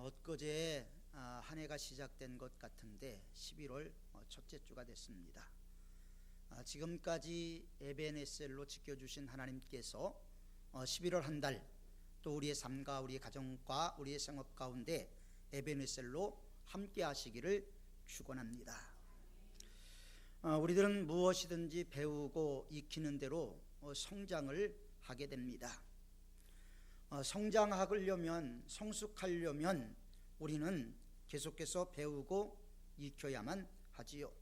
어, 엊그제 아, 한 해가 시작된 것 같은데 11월 어, 첫째 주가 됐습니다. 아, 지금까지 에베네셀로 지켜주신 하나님께서 11월 한 달 또 우리의 삶과 우리의 가정과 우리의 생업 가운데 에베네셀로 함께 하시기를 축원합니다. 어, 우리들은 무엇이든지 배우고 익히는 대로 성장을 하게 됩니다. 성장하려면 성숙하려면 우리는 계속해서 배우고 익혀야만 하지요.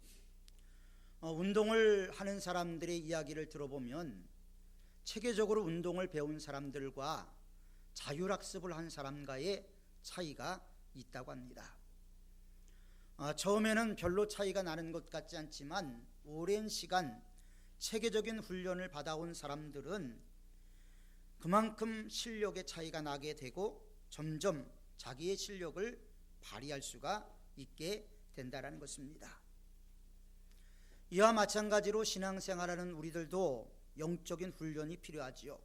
어, 운동을 하는 사람들의 이야기를 들어보면 체계적으로 운동을 배운 사람들과 자율학습을 한 사람과의 차이가 있다고 합니다. 어, 처음에는 별로 차이가 나는 것 같지 않지만 오랜 시간 체계적인 훈련을 받아온 사람들은 그만큼 실력의 차이가 나게 되고 점점 자기의 실력을 발휘할 수가 있게 된다라는 것입니다. 이와 마찬가지로 신앙생활하는 우리들도 영적인 훈련이 필요하지요.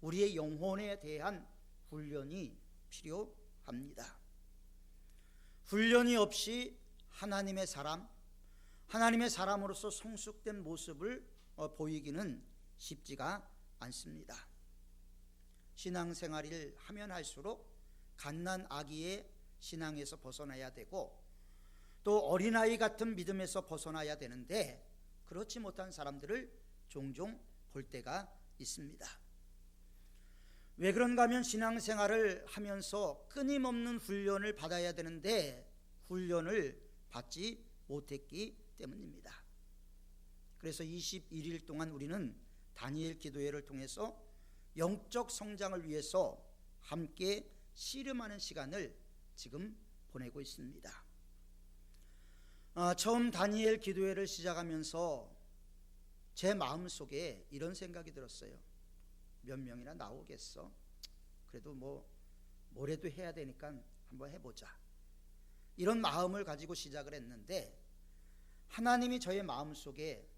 우리의 영혼에 대한 훈련이 필요합니다. 훈련이 없이 하나님의 사람, 하나님의 사람으로서 성숙된 모습을 어, 보이기는 쉽지가 않습니다. 신앙생활을 하면 할수록 갓난 아기의 신앙에서 벗어나야 되고 또 어린아이 같은 믿음에서 벗어나야 되는데 그렇지 못한 사람들을 종종 볼 때가 있습니다. 왜 그런가 하면 신앙생활을 하면서 끊임없는 훈련을 받아야 되는데 훈련을 받지 못했기 때문입니다. 그래서 21일 동안 우리는 다니엘 기도회를 통해서 영적 성장을 위해서 함께 씨름하는 시간을 지금 보내고 있습니다. 어, 처음 다니엘 기도회를 시작하면서 제 마음 속에 이런 생각이 들었어요. 몇 명이나 나오겠어? 그래도 뭐 뭐래도 해야 되니까 한번 해보자. 이런 마음을 가지고 시작을 했는데 하나님이 저의 마음 속에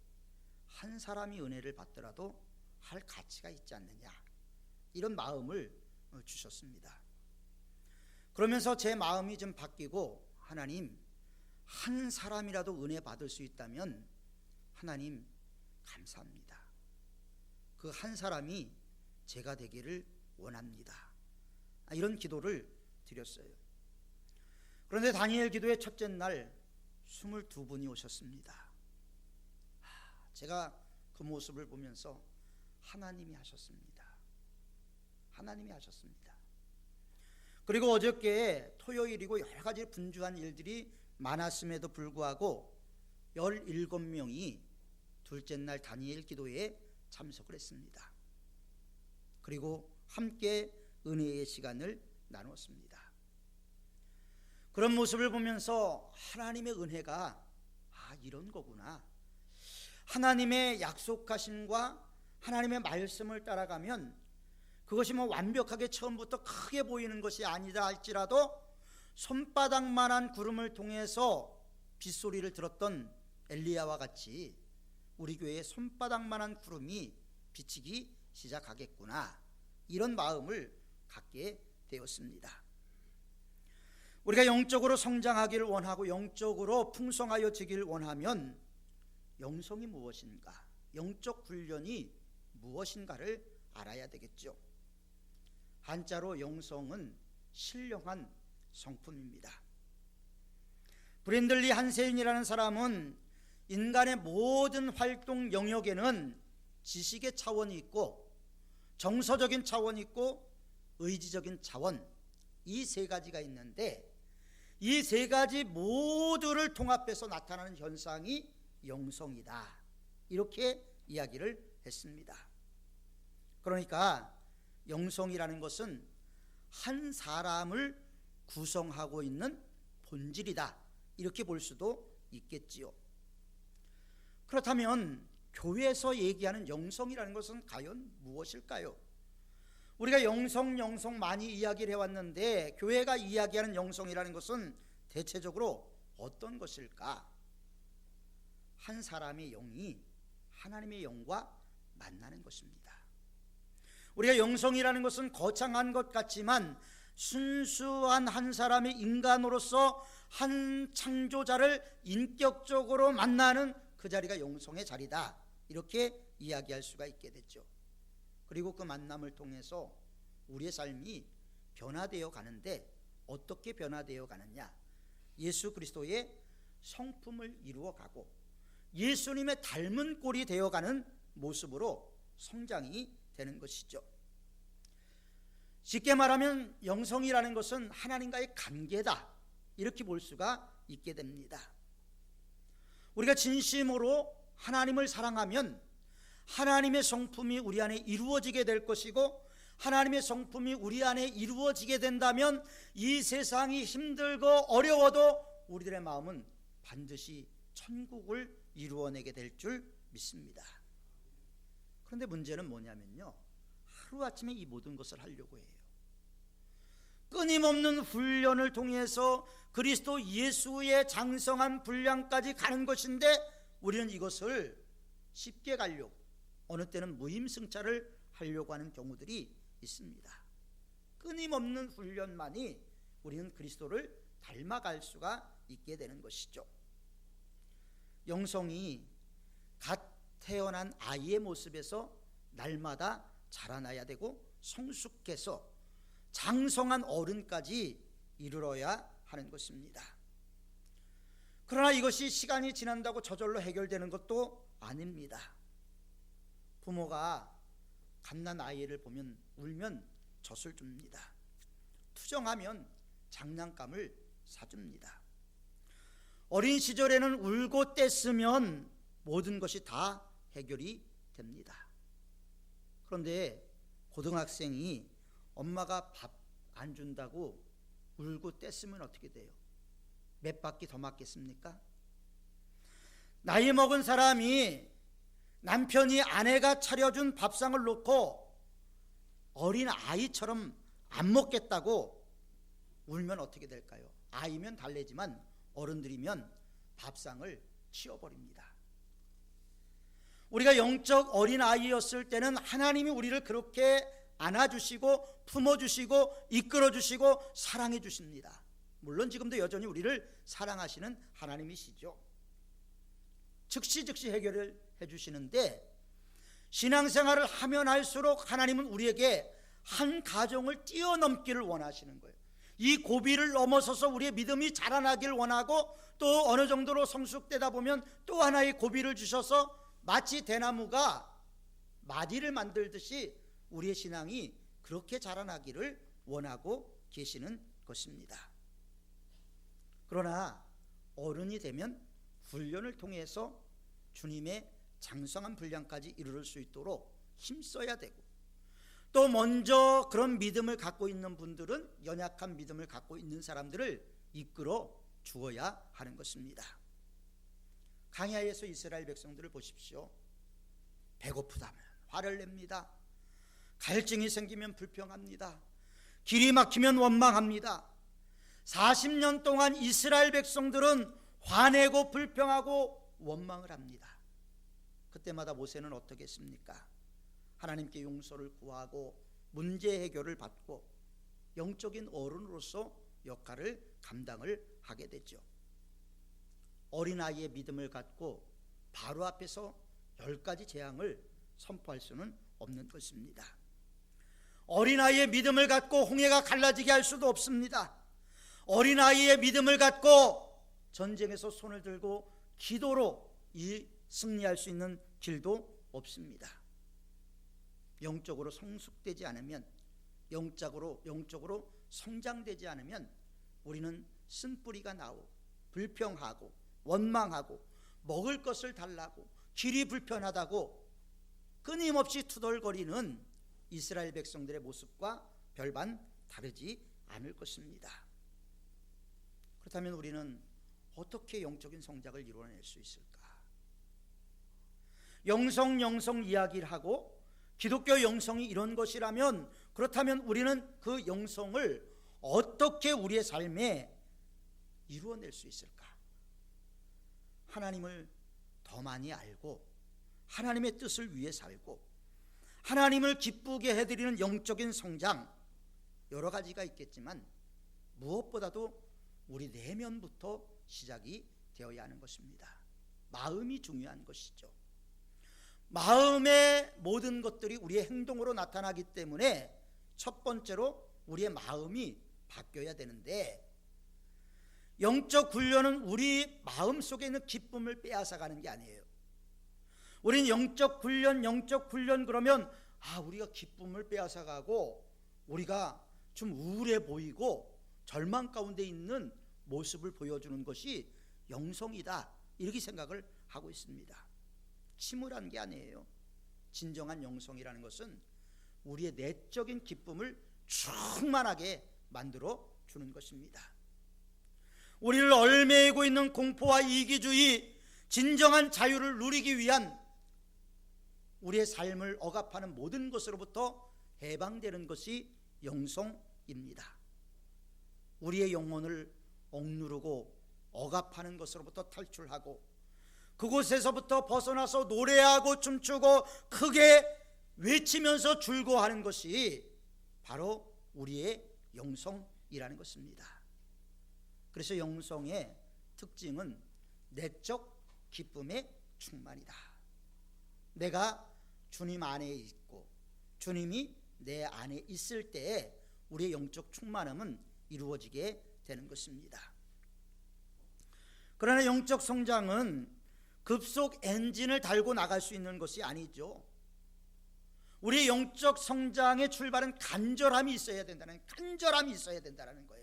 한 사람이 은혜를 받더라도 할 가치가 있지 않느냐 이런 마음을 주셨습니다. 그러면서 제 마음이 좀 바뀌고 하나님 한 사람이라도 은혜 받을 수 있다면 하나님 감사합니다. 그 한 사람이 제가 되기를 원합니다. 아, 이런 기도를 드렸어요. 그런데 다니엘 기도의 첫째 날 22분이 오셨습니다. 제가 그 모습을 보면서 하나님이 하셨습니다. 하나님이 하셨습니다. 그리고 어저께 토요일이고 여러 가지 분주한 일들이 많았음에도 불구하고 17명이 둘째 날 다니엘 기도에 참석을 했습니다. 그리고 함께 은혜의 시간을 나누었습니다. 그런 모습을 보면서 하나님의 은혜가 아 이런 거구나. 하나님의 약속하심과 하나님의 말씀을 따라가면 그것이 뭐 완벽하게 처음부터 크게 보이는 것이 아니다 할지라도 손바닥만한 구름을 통해서 빗소리를 들었던 엘리야와 같이 우리 교회에 손바닥만한 구름이 비치기 시작하겠구나 이런 마음을 갖게 되었습니다. 우리가 영적으로 성장하기를 원하고 영적으로 풍성하여 지기를 원하면 영성이 무엇인가, 영적 훈련이 무엇인가를 알아야 되겠죠. 한자로 영성은 신령한 성품입니다. 브랜들리 한세인이라는 사람은 인간의 모든 활동 영역에는 지식의 차원이 있고 정서적인 차원이 있고 의지적인 차원 이 세 가지가 있는데 이 세 가지 모두를 통합해서 나타나는 현상이 영성이다. 이렇게 이야기를 했습니다. 그러니까 영성이라는 것은 한 사람을 구성하고 있는 본질이다. 이렇게 볼 수도 있겠지요. 그렇다면 교회에서 얘기하는 영성이라는 것은 과연 무엇일까요? 우리가 영성 영성 많이 이야기를 해왔는데 교회가 이야기하는 영성이라는 것은 대체적으로 어떤 것일까? 한 사람의 영이 하나님의 영과 만나는 것입니다. 우리가 영성이라는 것은 거창한 것 같지만 순수한 한 사람의 인간으로서 한 창조자를 인격적으로 만나는 그 자리가 영성의 자리다. 이렇게 이야기할 수가 있게 됐죠. 그리고 그 만남을 통해서 우리의 삶이 변화되어 가는데 어떻게 변화되어 가느냐? 예수 그리스도의 성품을 이루어 가고 예수님의 닮은 꼴이 되어 가는 모습으로 성장이 되는 것이죠. 쉽게 말하면 영성이라는 것은 하나님과의 관계다. 이렇게 볼 수가 있게 됩니다. 우리가 진심으로 하나님을 사랑하면 하나님의 성품이 우리 안에 이루어지게 될 것이고 하나님의 성품이 우리 안에 이루어지게 된다면 이 세상이 힘들고 어려워도 우리들의 마음은 반드시 천국을 이루어내게 될 줄 믿습니다. 그런데 문제는 뭐냐면요. 하루아침에 이 모든 것을 하려고 해요. 끊임없는 훈련을 통해서 그리스도 예수의 장성한 분량까지 가는 것인데 우리는 이것을 쉽게 가려고 어느 때는 무임승차를 하려고 하는 경우들이 있습니다. 끊임없는 훈련만이 우리는 그리스도를 닮아갈 수가 있게 되는 것이죠. 영성이 갓 태어난 아이의 모습에서 날마다 자라나야 되고 성숙해서 장성한 어른까지 이르러야 하는 것입니다. 그러나 이것이 시간이 지난다고 저절로 해결되는 것도 아닙니다. 부모가 갓난 아이를 보면 울면 젖을 줍니다. 투정하면 장난감을 사줍니다. 어린 시절에는 울고 뗐으면 모든 것이 다 해결이 됩니다. 그런데 고등학생이 엄마가 밥 안 준다고 울고 뗐으면 어떻게 돼요? 몇 바퀴 더 맞겠습니까? 나이 먹은 사람이 남편이 아내가 차려준 밥상을 놓고 어린 아이처럼 안 먹겠다고 울면 어떻게 될까요? 아이면 달래지만 어른들이면 밥상을 치워버립니다. 우리가 영적 어린 아이였을 때는 하나님이 우리를 그렇게 안아주시고 품어주시고 이끌어주시고 사랑해주십니다. 물론 지금도 여전히 우리를 사랑하시는 하나님이시죠. 즉시 즉시 해결을 해주시는데 신앙생활을 하면 할수록 하나님은 우리에게 한 가정을 뛰어넘기를 원하시는 거예요. 이 고비를 넘어서서 우리의 믿음이 자라나길 원하고 또 어느 정도로 성숙되다 보면 또 하나의 고비를 주셔서 마치 대나무가 마디를 만들듯이 우리의 신앙이 그렇게 자라나기를 원하고 계시는 것입니다. 그러나 어른이 되면 훈련을 통해서 주님의 장성한 분량까지 이르를 수 있도록 힘써야 되고 또 먼저 그런 믿음을 갖고 있는 분들은 연약한 믿음을 갖고 있는 사람들을 이끌어 주어야 하는 것입니다. 강야에서 이스라엘 백성들을 보십시오. 배고프다면 화를 냅니다. 갈증이 생기면 불평합니다. 길이 막히면 원망합니다. 40년 동안 이스라엘 백성들은 화내고 불평하고 원망을 합니다. 그때마다 모세는 어떻게 했습니까? 하나님께 용서를 구하고 문제 해결을 받고 영적인 어른으로서 역할을 감당을 하게 되죠. 어린아이의 믿음을 갖고 바로 앞에서 열 가지 재앙을 선포할 수는 없는 것입니다. 어린아이의 믿음을 갖고 홍해가 갈라지게 할 수도 없습니다. 어린아이의 믿음을 갖고 전쟁에서 손을 들고 기도로 이 승리할 수 있는 길도 없습니다. 영적으로 성숙되지 않으면 영적으로 영적으로 성장되지 않으면 우리는 쓴 뿌리가 나오고 불평하고 원망하고 먹을 것을 달라고 길이 불편하다고 끊임없이 투덜거리는 이스라엘 백성들의 모습과 별반 다르지 않을 것입니다. 그렇다면 우리는 어떻게 영적인 성장을 이루어낼 수 있을까? 영성 영성 이야기를 하고 기독교 영성이 이런 것이라면 그렇다면 우리는 그 영성을 어떻게 우리의 삶에 이루어낼 수 있을까? 하나님을 더 많이 알고 하나님의 뜻을 위해 살고 하나님을 기쁘게 해드리는 영적인 성장 여러 가지가 있겠지만 무엇보다도 우리 내면부터 시작이 되어야 하는 것입니다. 마음이 중요한 것이죠. 마음의 모든 것들이 우리의 행동으로 나타나기 때문에 첫 번째로 우리의 마음이 바뀌어야 되는데 영적 훈련은 우리 마음 속에 있는 기쁨을 빼앗아 가는 게 아니에요. 우린 영적 훈련, 영적 훈련 그러면 아 우리가 기쁨을 빼앗아 가고 우리가 좀 우울해 보이고 절망 가운데 있는 모습을 보여주는 것이 영성이다 이렇게 생각을 하고 있습니다. 침울한 게 아니에요. 진정한 영성이라는 것은 우리의 내적인 기쁨을 충만하게 만들어 주는 것입니다. 우리를 얼매이고 있는 공포와 이기주의, 진정한 자유를 누리기 위한 우리의 삶을 억압하는 모든 것으로부터 해방되는 것이 영성입니다. 우리의 영혼을 억누르고 억압하는 것으로부터 탈출하고 그곳에서부터 벗어나서 노래하고 춤추고 크게 외치면서 즐거워하는 것이 바로 우리의 영성이라는 것입니다. 그래서 영성의 특징은 내적 기쁨의 충만이다. 내가 주님 안에 있고 주님이 내 안에 있을 때에 우리의 영적 충만함은 이루어지게 되는 것입니다. 그러나 영적 성장은 급속 엔진을 달고 나갈 수 있는 것이 아니죠. 우리의 영적 성장의 출발은 간절함이 있어야 된다는 간절함이 있어야 된다는 거예요.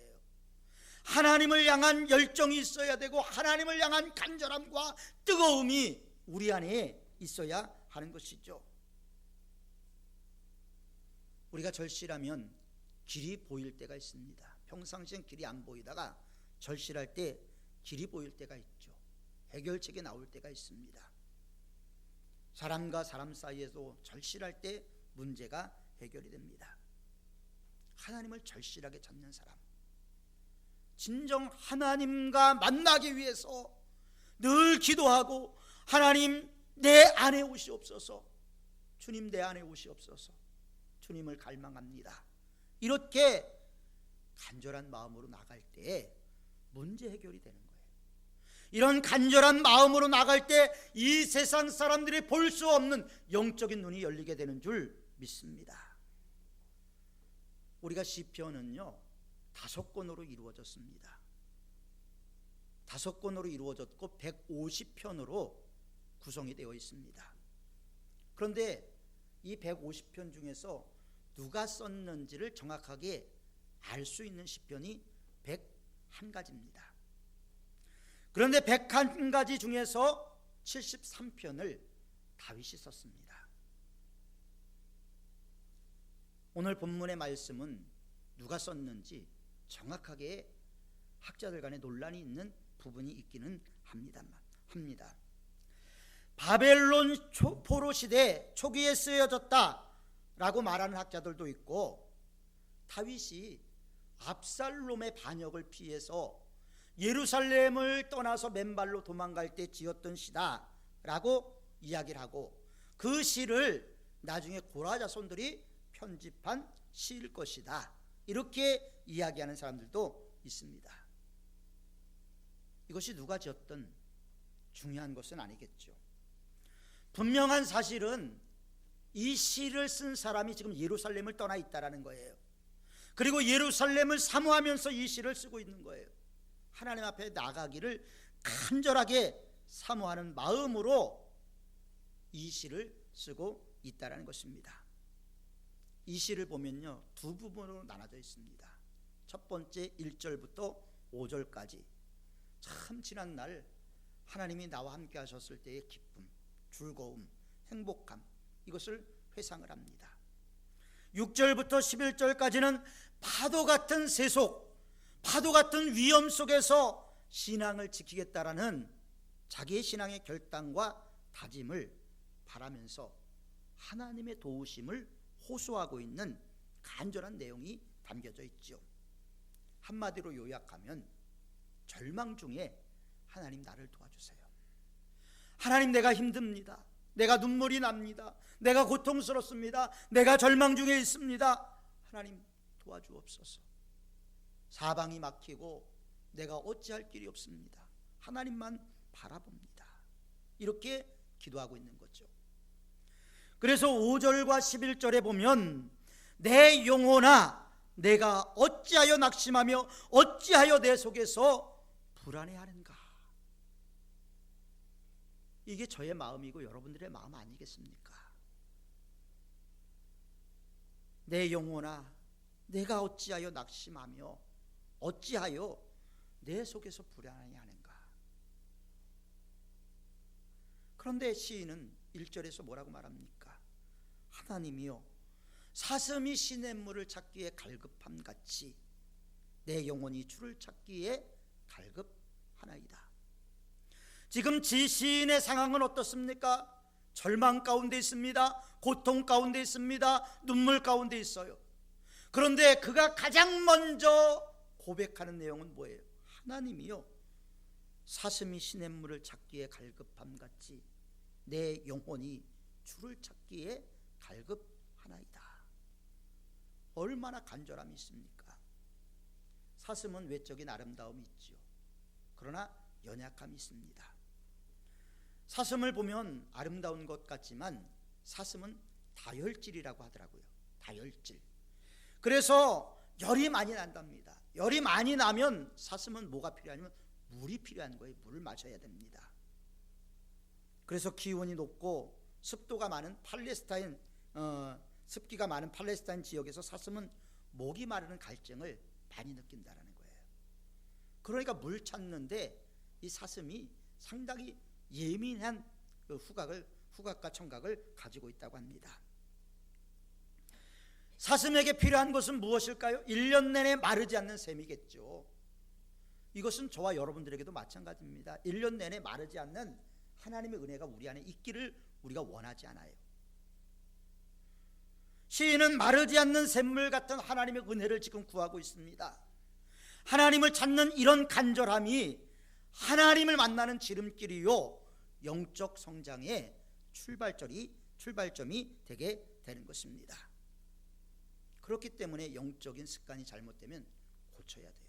하나님을 향한 열정이 있어야 되고 하나님을 향한 간절함과 뜨거움이 우리 안에 있어야 하는 것이죠. 우리가 절실하면 길이 보일 때가 있습니다. 평상시엔 길이 안 보이다가 절실할 때 길이 보일 때가 있죠. 해결책이 나올 때가 있습니다. 사람과 사람 사이에도 절실할 때 문제가 해결이 됩니다. 하나님을 절실하게 찾는 사람. 진정 하나님과 만나기 위해서 늘 기도하고 하나님 내 안에 오시옵소서. 주님 내 안에 오시옵소서. 주님을 갈망합니다. 이렇게 간절한 마음으로 나갈 때 문제 해결이 되는 거예요. 이런 간절한 마음으로 나갈 때 이 세상 사람들이 볼 수 없는 영적인 눈이 열리게 되는 줄 믿습니다. 우리가 시편은요 다섯 권으로 이루어졌습니다. 다섯 권으로 이루어졌고 150편으로 구성이 되어 있습니다. 그런데 이 150편 중에서 누가 썼는지를 정확하게 알 수 있는 시편이 101가지입니다. 그런데 101가지 중에서 73편을 다윗이 썼습니다. 오늘 본문의 말씀은 누가 썼는지 정확하게 학자들 간에 논란이 있는 부분이 있기는 합니다. 합니다. 바벨론 포로 시대 초기에 쓰여졌다라고 말하는 학자들도 있고 다윗이 압살롬의 반역을 피해서 예루살렘을 떠나서 맨발로 도망갈 때 지었던 시다라고 이야기를 하고 그 시를 나중에 고라 자손들이 편집한 시일 것이다. 이렇게 이야기하는 사람들도 있습니다. 이것이 누가 지었든 중요한 것은 아니겠죠. 분명한 사실은 이 시를 쓴 사람이 지금 예루살렘을 떠나 있다라는 거예요. 그리고 예루살렘을 사모하면서 이 시를 쓰고 있는 거예요. 하나님 앞에 나가기를 간절하게 사모하는 마음으로 이 시를 쓰고 있다라는 것입니다. 이 시를 보면요 두 부분으로 나눠져 있습니다. 첫 번째 1절부터 5절까지 참 지난 날 하나님이 나와 함께 하셨을 때의 기쁨, 즐거움, 행복함 이것을 회상을 합니다. 6절부터 11절까지는 파도 같은 세속, 파도 같은 위험 속에서 신앙을 지키겠다라는 자기의 신앙의 결단과 다짐을 바라면서 하나님의 도우심을 호소하고 있는 간절한 내용이 담겨져 있죠. 한마디로 요약하면 절망 중에 하나님 나를 도와주세요. 하나님 내가 힘듭니다. 내가 눈물이 납니다. 내가 고통스럽습니다. 내가 절망 중에 있습니다. 하나님 도와주옵소서. 사방이 막히고 내가 어찌할 길이 없습니다. 하나님만 바라봅니다. 이렇게 기도하고 있는 거죠. 그래서 5절과 11절에 보면 내 영혼아 내가 어찌하여 낙심하며 어찌하여 내 속에서 불안해하는가 이게 저의 마음이고 여러분들의 마음 아니겠습니까? 내 영혼아 내가 어찌하여 낙심하며 어찌하여 내 속에서 불안해하는가 그런데 시인은 1절에서 뭐라고 말합니까? 하나님이여 사슴이 시냇물을 찾기에 갈급함 같이 내 영혼이 주를 찾기에 갈급하나이다. 지금 지 시인의 상황은 어떻습니까? 절망 가운데 있습니다. 고통 가운데 있습니다. 눈물 가운데 있어요. 그런데 그가 가장 먼저 고백하는 내용은 뭐예요? 하나님이요. 사슴이 시냇물을 찾기에 갈급함 같이 내 영혼이 주를 찾기에 갈급하나이다. 얼마나 간절함이 있습니까? 사슴은 외적인 아름다움이 있지요. 그러나 연약함이 있습니다. 사슴을 보면 아름다운 것 같지만 사슴은 다혈질이라고 하더라고요. 다혈질. 그래서 열이 많이 난답니다. 열이 많이 나면 사슴은 뭐가 필요하냐면 물이 필요한 거예요. 물을 마셔야 됩니다. 그래서 기온이 높고 습도가 많은 팔레스타인 어, 습기가 많은 팔레스타인 지역에서 사슴은 목이 마르는 갈증을 많이 느낀다라는 거예요. 그러니까 물 찾는데 이 사슴이 상당히 예민한 그 후각을 후각과 청각을 가지고 있다고 합니다. 사슴에게 필요한 것은 무엇일까요? 1년 내내 마르지 않는 샘이겠죠. 이것은 저와 여러분들에게도 마찬가지입니다. 1년 내내 마르지 않는 하나님의 은혜가 우리 안에 있기를 우리가 원하지 않아요. 시인은 마르지 않는 샘물 같은 하나님의 은혜를 지금 구하고 있습니다. 하나님을 찾는 이런 간절함이 하나님을 만나는 지름길이요 영적 성장의 출발점이 출발점이 되게 되는 것입니다. 그렇기 때문에 영적인 습관이 잘못되면 고쳐야 돼요.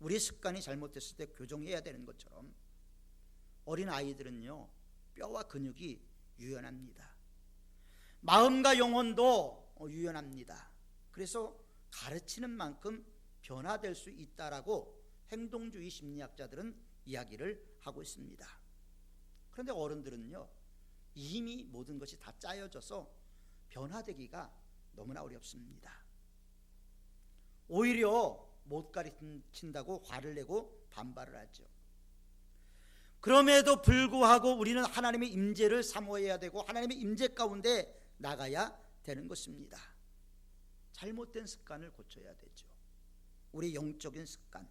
우리 습관이 잘못됐을 때 교정해야 되는 것처럼 어린 아이들은요 뼈와 근육이 유연합니다. 마음과 영혼도 유연합니다. 그래서 가르치는 만큼 변화될 수 있다라고 행동주의 심리학자들은 이야기를 하고 있습니다. 그런데 어른들은요 이미 모든 것이 다 짜여져서 변화되기가 너무나 어렵습니다. 오히려 못 가르친다고 화를 내고 반발을 하죠. 그럼에도 불구하고 우리는 하나님의 임재를 사모해야 되고 하나님의 임재 가운데 나가야 되는 것입니다. 잘못된 습관을 고쳐야 되죠. 우리 영적인 습관.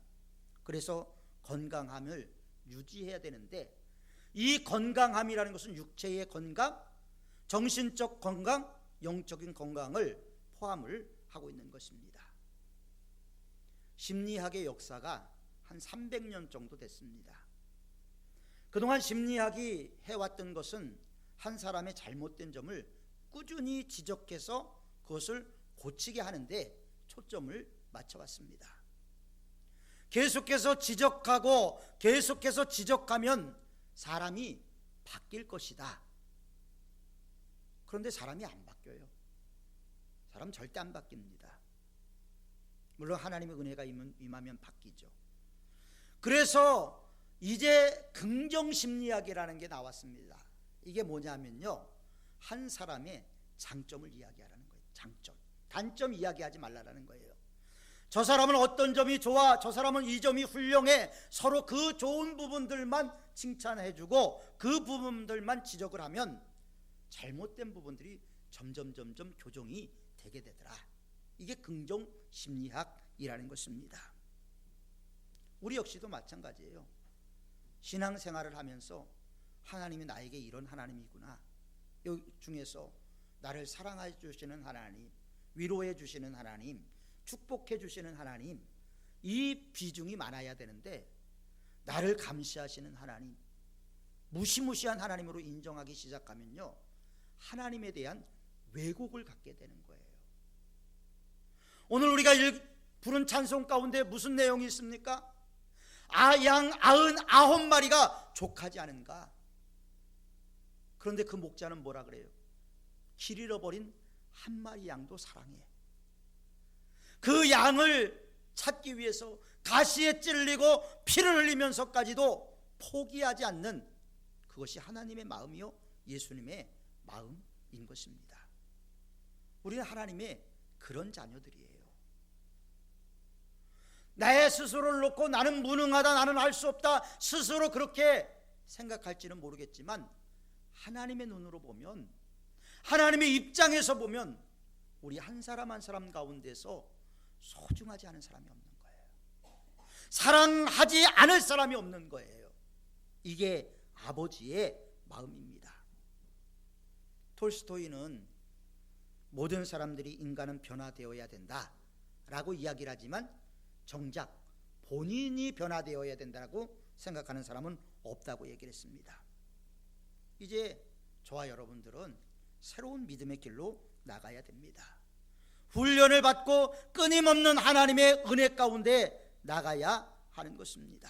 그래서 건강함을 유지해야 되는데 이 건강함이라는 것은 육체의 건강, 정신적 건강, 영적인 건강을 포함을 하고 있는 것입니다. 심리학의 역사가 한 300년 정도 됐습니다. 그동안 심리학이 해왔던 것은 한 사람의 잘못된 점을 꾸준히 지적해서 그것을 고치게 하는데 초점을 맞춰왔습니다. 계속해서 지적하고 계속해서 지적하면 사람이 바뀔 것이다. 그런데 사람이 안 바뀌어요. 사람 절대 안 바뀝니다. 물론 하나님의 은혜가 임하면 바뀌죠. 그래서 이제 긍정 심리학이라는 게 나왔습니다. 이게 뭐냐면요. 한 사람의 장점을 이야기하라는 거예요. 장점. 단점 이야기하지 말라라는 거예요. 저 사람은 어떤 점이 좋아, 저 사람은 이 점이 훌륭해. 서로 그 좋은 부분들만 칭찬해주고 그 부분들만 지적을 하면 잘못된 부분들이 점점 점점 교정이 되게 되더라. 이게 긍정 심리학이라는 것입니다. 우리 역시도 마찬가지예요. 신앙생활을 하면서 하나님이 나에게 이런 하나님이구나. 이 중에서 나를 사랑해 주시는 하나님, 위로해 주시는 하나님, 축복해 주시는 하나님, 이 비중이 많아야 되는데 나를 감시하시는 하나님, 무시무시한 하나님으로 인정하기 시작하면요. 하나님에 대한 왜곡을 갖게 되는 거예요. 오늘 우리가 읽, 부른 찬송 가운데 무슨 내용이 있습니까? 아, 양 아흔 아홉 마리가 족하지 않은가? 그런데 그 목자는 뭐라 그래요? 길 잃어버린 한 마리 양도 사랑해. 그 양을 찾기 위해서 가시에 찔리고 피를 흘리면서까지도 포기하지 않는 그것이 하나님의 마음이요 예수님의 마음인 것입니다. 우리는 하나님의 그런 자녀들이에요. 나의 스스로를 놓고 나는 무능하다, 나는 할 수 없다, 스스로 그렇게 생각할지는 모르겠지만 하나님의 눈으로 보면 하나님의 입장에서 보면 우리 한 사람 한 사람 가운데서 소중하지 않은 사람이 없는 거예요. 사랑하지 않을 사람이 없는 거예요. 이게 아버지의 마음입니다. 톨스토이는 모든 사람들이 인간은 변화되어야 된다 라고 이야기를 하지만 정작 본인이 변화되어야 된다고 생각하는 사람은 없다고 얘기를 했습니다. 이제 저와 여러분들은 새로운 믿음의 길로 나가야 됩니다. 훈련을 받고 끊임없는 하나님의 은혜 가운데 나가야 하는 것입니다.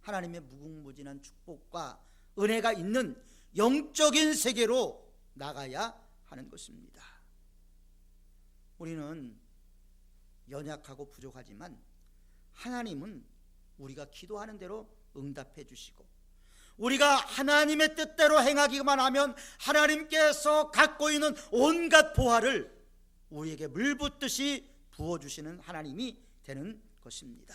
하나님의 무궁무진한 축복과 은혜가 있는 영적인 세계로 나가야 하는 것입니다. 우리는 연약하고 부족하지만 하나님은 우리가 기도하는 대로 응답해 주시고 우리가 하나님의 뜻대로 행하기만 하면 하나님께서 갖고 있는 온갖 보화를 우리에게 물 붓듯이 부어 주시는 하나님이 되는 것입니다.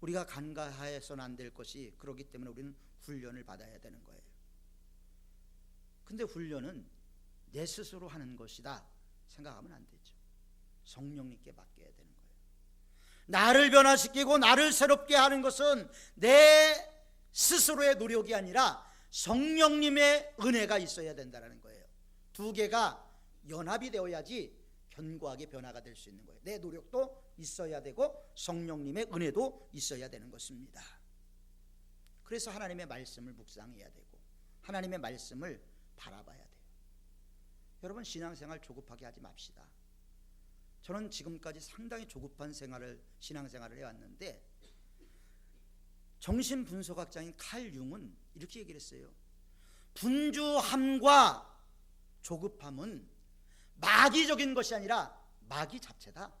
우리가 간과해서는 안 될 것이 그렇기 때문에 우리는 훈련을 받아야 되는 거예요. 근데 훈련은 내 스스로 하는 것이다 생각하면 안 되죠. 성령님께 맡겨야 되는 거예요. 나를 변화시키고 나를 새롭게 하는 것은 내 스스로의 노력이 아니라 성령님의 은혜가 있어야 된다는 거예요. 두 개가 연합이 되어야지 견고하게 변화가 될 수 있는 거예요. 내 노력도 있어야 되고 성령님의 은혜도 있어야 되는 것입니다. 그래서 하나님의 말씀을 묵상해야 되고 하나님의 말씀을 바라봐야 돼요. 여러분 신앙생활 조급하게 하지 맙시다. 저는 지금까지 상당히 조급한 생활을 신앙생활을 해왔는데 정신 분석학자인 칼 융은 이렇게 얘기를 했어요. 분주함과 조급함은 마귀적인 것이 아니라 마귀 자체다.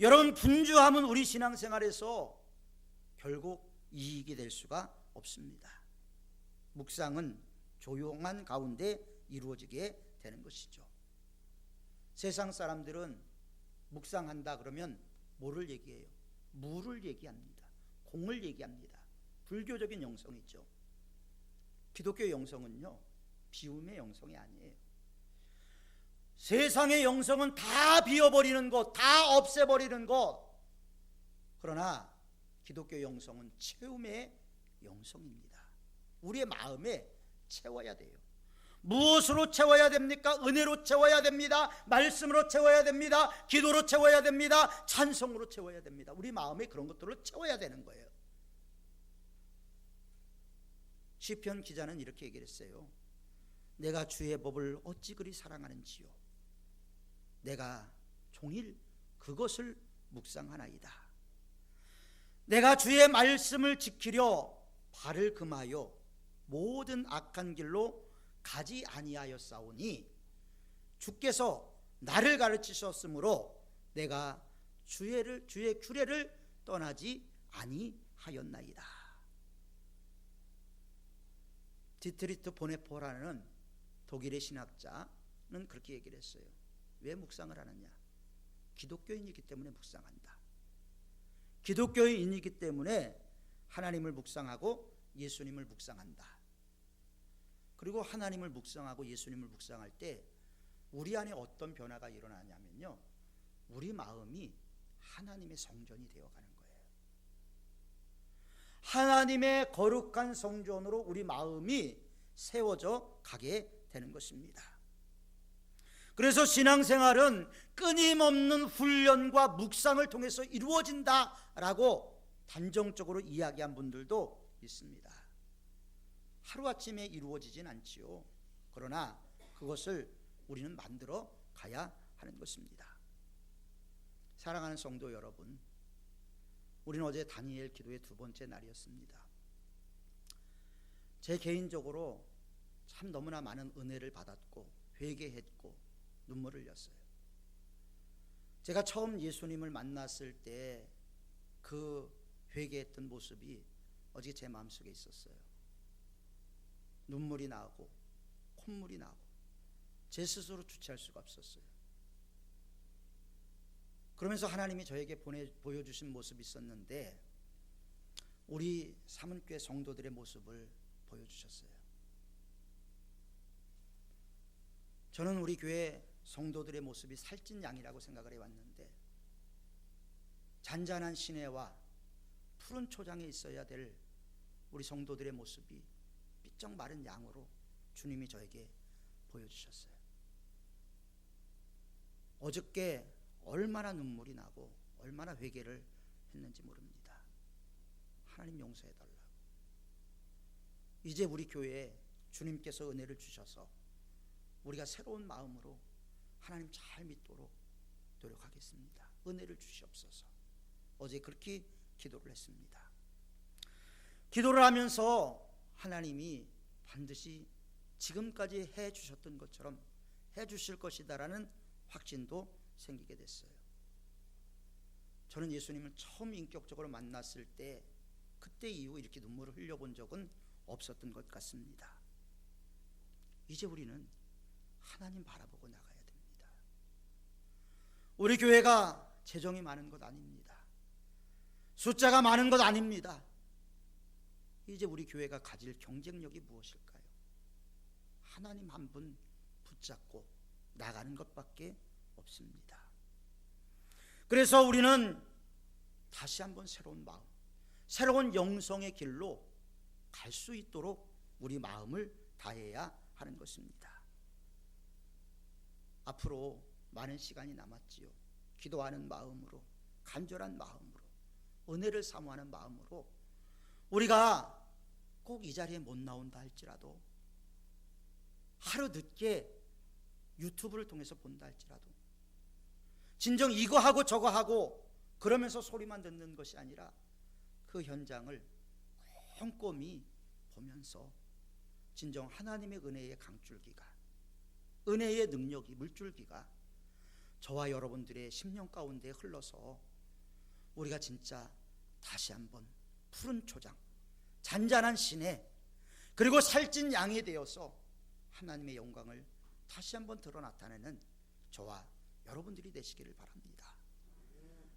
여러분 분주함은 우리 신앙생활에서 결국 이익이 될 수가 없습니다. 묵상은 조용한 가운데 이루어지게 되는 것이죠. 세상 사람들은 묵상한다 그러면 뭐를 얘기해요? 물을 얘기합니다. 공을 얘기합니다. 불교적인 영성이죠. 기독교 영성은요, 비움의 영성이 아니에요. 세상의 영성은 다 비워버리는 것, 다 없애버리는 것. 그러나 기독교 영성은 채움의 영성입니다. 우리의 마음에 채워야 돼요. 무엇으로 채워야 됩니까? 은혜로 채워야 됩니다. 말씀으로 채워야 됩니다. 기도로 채워야 됩니다. 찬송으로 채워야 됩니다. 우리 마음에 그런 것들을 채워야 되는 거예요. 시편 기자는 이렇게 얘기를 했어요. 내가 주의 법을 어찌 그리 사랑하는지요. 내가 종일 그것을 묵상하나이다. 내가 주의 말씀을 지키려 발을 금하여 모든 악한 길로 가지 아니하였사오니 주께서 나를 가르치셨으므로 내가 주의를 주의 규례를 떠나지 아니하였나이다. 디트리트 보네포라는 독일의 신학자는 그렇게 얘기를 했어요. 왜 묵상을 하느냐? 기독교인이기 때문에 묵상한다. 기독교인이기 때문에 하나님을 묵상하고 예수님을 묵상한다. 그리고 하나님을 묵상하고 예수님을 묵상할 때 우리 안에 어떤 변화가 일어나냐면요. 우리 마음이 하나님의 성전이 되어 가는 거예요. 하나님의 거룩한 성전으로 우리 마음이 세워져 가게 되는 것입니다. 그래서 신앙생활은 끊임없는 훈련과 묵상을 통해서 이루어진다라고 단정적으로 이야기한 분들도 있습니다. 하루아침에 이루어지진 않지요. 그러나 그것을 우리는 만들어 가야 하는 것입니다. 사랑하는 성도 여러분, 우리는 어제 다니엘 기도의 두 번째 날이었습니다. 제 개인적으로 참 너무나 많은 은혜를 받았고 회개했고 눈물을 흘렸어요. 제가 처음 예수님을 만났을 때 그 회개했던 모습이 어제 제 마음속에 있었어요. 눈물이 나고 콧물이 나고 제 스스로 주체할 수가 없었어요. 그러면서 하나님이 저에게 보내 보여주신 모습이 있었는데 우리 사문교회 성도들의 모습을 보여주셨어요. 저는 우리 교회 성도들의 모습이 살찐 양이라고 생각을 해왔는데 잔잔한 시내와 푸른 초장에 있어야 될 우리 성도들의 모습이 삐쩍 마른 양으로 주님이 저에게 보여주셨어요. 어저께 얼마나 눈물이 나고 얼마나 회개를 했는지 모릅니다. 하나님 용서해 달라고. 이제 우리 교회에 주님께서 은혜를 주셔서 우리가 새로운 마음으로 하나님 잘 믿도록 노력하겠습니다. 은혜를 주시옵소서. 어제 그렇게 기도를 했습니다. 기도를 하면서 하나님이 반드시 지금까지 해 주셨던 것처럼 해 주실 것이다라는 확신도 생기게 됐어요. 저는 예수님을 처음 인격적으로 만났을 때 그때 이후 이렇게 눈물을 흘려본 적은 없었던 것 같습니다. 이제 우리는 하나님 바라보고 나가야 됩니다. 우리 교회가 재정이 많은 것 아닙니다. 숫자가 많은 것 아닙니다. 이제 우리 교회가 가질 경쟁력이 무엇일까요? 하나님 한 분 붙잡고 나가는 것밖에 없습니다. 그래서 우리는 다시 한번 새로운 마음, 새로운 영성의 길로 갈 수 있도록 우리 마음을 다해야 하는 것입니다. 앞으로 많은 시간이 남았지요. 기도하는 마음으로, 간절한 마음으로, 은혜를 사모하는 마음으로 우리가 꼭 이 자리에 못 나온다 할지라도 하루 늦게 유튜브를 통해서 본다 할지라도 진정 이거 하고 저거 하고 그러면서 소리만 듣는 것이 아니라 그 현장을 꼼꼼히 보면서 진정 하나님의 은혜의 강줄기가 은혜의 능력이 물줄기가 저와 여러분들의 심령 가운데 흘러서 우리가 진짜 다시 한번 푸른 초장 잔잔한 시내 그리고 살찐 양이 되어서 하나님의 영광을 다시 한번 드러 나타내는 저와 여러분들이 되시기를 바랍니다.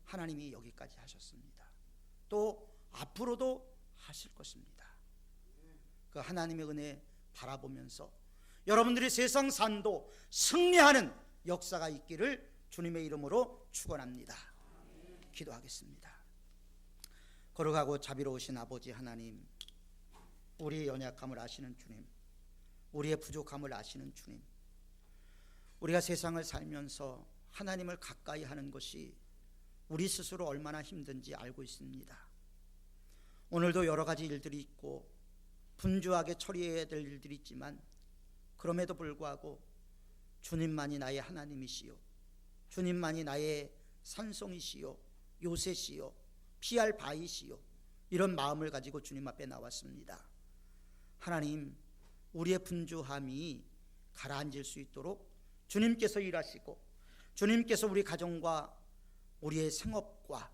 하나님이 여기까지 하셨습니다. 또 앞으로도 하실 것입니다. 그 하나님의 은혜 바라보면서 여러분들이 세상 산도 승리하는 역사가 있기를 주님의 이름으로 축원합니다. 기도하겠습니다. 걸어가고 자비로우신 아버지 하나님, 우리의 연약함을 아시는 주님, 우리의 부족함을 아시는 주님, 우리가 세상을 살면서 하나님을 가까이 하는 것이 우리 스스로 얼마나 힘든지 알고 있습니다. 오늘도 여러 가지 일들이 있고 분주하게 처리해야 될 일들이 있지만 그럼에도 불구하고 주님만이 나의 하나님이시요 주님만이 나의 산성이시요 요새시요 피할 바이시요 이런 마음을 가지고 주님 앞에 나왔습니다. 하나님 우리의 분주함이 가라앉을 수 있도록 주님께서 일하시고 주님께서 우리 가정과 우리의 생업과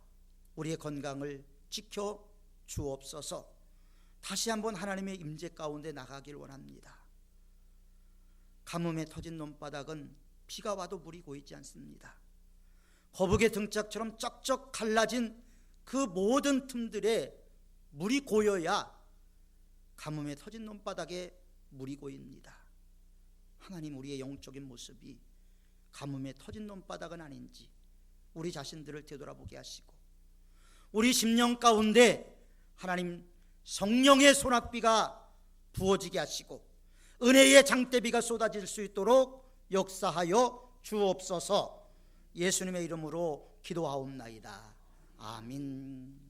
우리의 건강을 지켜 주옵소서. 다시 한번 하나님의 임재 가운데 나가길 원합니다. 가뭄에 터진 논바닥은 비가 와도 물이 고이지 않습니다. 거북의 등짝처럼 쩍쩍 갈라진 그 모든 틈들에 물이 고여야 가뭄에 터진 논바닥에 물이 고입니다. 하나님 우리의 영적인 모습이 가뭄에 터진 논바닥은 아닌지 우리 자신들을 되돌아보게 하시고 우리 심령 가운데 하나님 성령의 소낙비가 부어지게 하시고 은혜의 장대비가 쏟아질 수 있도록 역사하여 주옵소서 예수님의 이름으로 기도하옵나이다. 아멘.